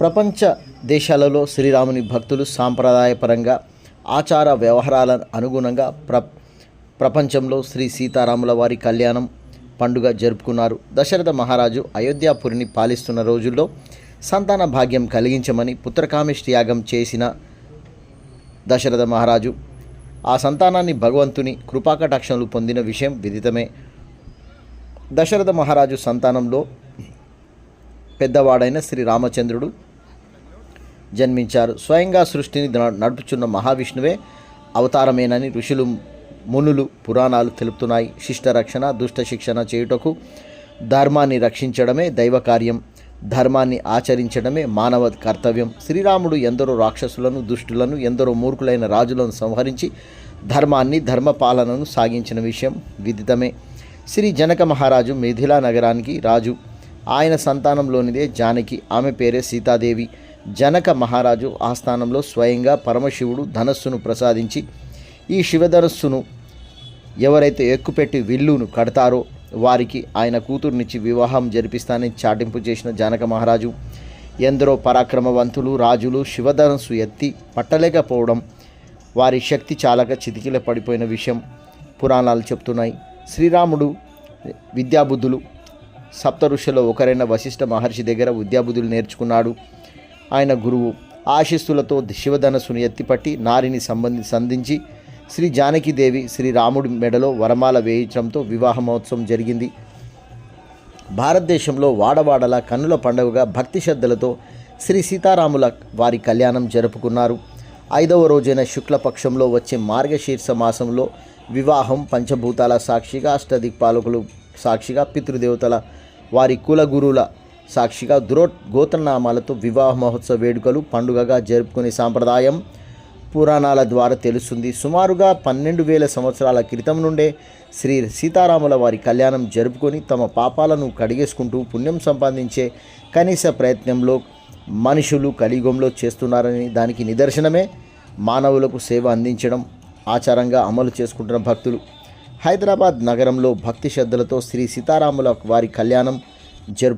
ప్రపంచ దేశాలలో శ్రీరాముని భక్తులు సాంప్రదాయపరంగా ఆచార వ్యవహారాల అనుగుణంగా ప్ర ప్రపంచంలో శ్రీ సీతారాముల వారి కళ్యాణం పండుగ జరుపుకున్నారు. దశరథ మహారాజు అయోధ్యాపురిని పాలిస్తున్న రోజుల్లో సంతాన భాగ్యం కలిగించమని పుత్రకామిష్టి యాగం చేసిన దశరథ మహారాజు ఆ సంతానాన్ని భగవంతుని కృపాకటాక్షణలు పొందిన విషయం విదితమే. దశరథ మహారాజు సంతానంలో పెద్దవాడైన శ్రీ రామచంద్రుడు జన్మించారు. స్వయంగా సృష్టిని నడుపుచున్న మహావిష్ణువే అవతారమేనని ఋషులు మునులు పురాణాలు తెలుపుతున్నాయి. శిష్ట రక్షణ దుష్ట శిక్షణ చేయుటకు ధర్మాన్ని రక్షించడమే దైవ కార్యం ధర్మాన్ని ఆచరించడమే మానవ కర్తవ్యం. శ్రీరాముడు ఎందరో రాక్షసులను దుష్టులను ఎందరో మూర్ఖులైన రాజులను సంహరించి ధర్మాన్ని ధర్మపాలనను సాగించిన విషయం విదితమే. శ్రీ జనక మహారాజు మిథిలా నగరానికి రాజు. ఆయన సంతానంలోనిదే జానకి. ఆమె పేరే సీతాదేవి. జనక మహారాజు ఆస్థానంలో స్వయంగా పరమశివుడు ధనస్సును ప్రసాదించి ఈ శివధనస్సును ఎవరైతే ఎక్కుపెట్టి విల్లును కడతారో వారికి ఆయన కూతుర్నిచ్చి వివాహం జరిపిస్తానని చాటింపు చేసిన జానక మహారాజు ఎందరో పరాక్రమవంతులు రాజులు శివధనస్సు ఎత్తి పట్టలేకపోవడం వారి శక్తి చాలక చితికిల పడిపోయిన విషయం పురాణాలు చెప్తున్నాయి. శ్రీరాముడు విద్యాబుద్ధులు సప్త ఋషుల్లో ఒకరైన వశిష్ఠ మహర్షి దగ్గర విద్యాబుద్ధులు నేర్చుకున్నాడు. ఆయన గురువు. ఆశీస్సులతో శివధనస్సును ఎత్తిపట్టి నారిని సంబంధి సంధించి శ్రీ జానకీదేవి శ్రీరాముడి మెడలో వరమాల వేయించడంతో వివాహ మహోత్సవం జరిగింది. భారతదేశంలో వాడవాడల కన్నుల పండుగగా భక్తి శ్రద్ధలతో శ్రీ సీతారాముల వారి కళ్యాణం జరుపుకున్నారు. ఐదవ రోజైన శుక్లపక్షంలో వచ్చే మార్గశీర్ష మాసంలో వివాహం పంచభూతాల సాక్షిగా అష్టదిక్పాలకులు సాక్షిగా పితృదేవతల వారి కుల గురువుల సాక్షిగా దురో గోత్రనామాలతో వివాహ మహోత్సవ వేడుకలు పండుగగా జరుపుకునే సాంప్రదాయం పురాణాల ద్వారా తెలుస్తుంది. సుమారుగా పన్నెండు వేల సంవత్సరాల క్రితం నుండే శ్రీ సీతారాముల వారి కళ్యాణం జరుపుకొని తమ పాపాలను కడిగేసుకుంటూ పుణ్యం సంపాదించే కనీస ప్రయత్నంలో మనుషులు కలియుగంలో చేస్తున్నారని దానికి నిదర్శనమే మానవులకు సేవ అందించడం ఆచారంగా అమలు చేసుకుంటున్న భక్తులు. హైదరాబాద్ నగరంలో భక్తి శ్రద్ధలతో శ్రీ సీతారాముల వారి కళ్యాణం జరుపు